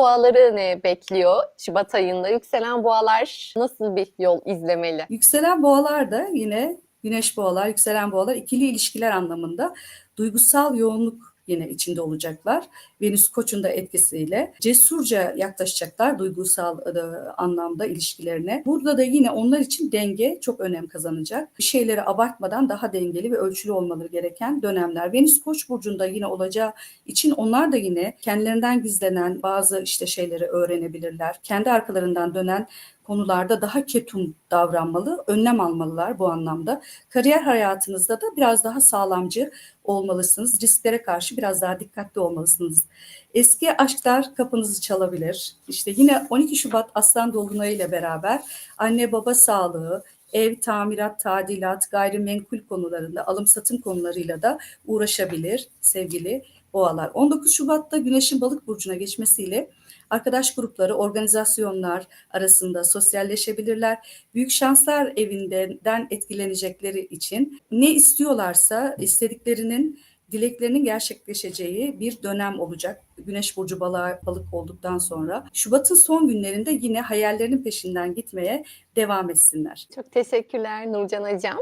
boğaları ne bekliyor Şubat ayında? Yükselen boğalar nasıl bir yol izlemeli? Yükselen boğalar da yine güneş boğalar, yükselen boğalar ikili ilişkiler anlamında duygusal yoğunluk yine içinde olacaklar. Venüs Koç'un da etkisiyle cesurca yaklaşacaklar duygusal e, anlamda ilişkilerine. Burada da yine onlar için denge çok önem kazanacak. Bir şeyleri abartmadan daha dengeli ve ölçülü olmaları gereken dönemler. Venüs Koç burcunda yine olacağı için onlar da yine kendilerinden gizlenen bazı işte şeyleri öğrenebilirler. Kendi arkalarından dönen konularda daha ketum davranmalı, önlem almalılar bu anlamda. Kariyer hayatınızda da biraz daha sağlamcı olmalısınız. Risklere karşı biraz daha dikkatli olmalısınız. Eski aşklar kapınızı çalabilir. İşte yine 12 Şubat Aslan Dolunay ile beraber anne baba sağlığı, ev, tamirat, tadilat, gayrimenkul konularında alım satım konularıyla da uğraşabilir sevgili boğalar. 19 Şubat'ta Güneş'in balık burcuna geçmesiyle arkadaş grupları, organizasyonlar arasında sosyalleşebilirler. Büyük şanslar evinden etkilenecekleri için ne istiyorlarsa istediklerinin dileklerinin gerçekleşeceği bir dönem olacak. Güneş burcu balık olduktan sonra. Şubat'ın son günlerinde yine hayallerinin peşinden gitmeye devam etsinler. Çok teşekkürler Nurcan Hocam.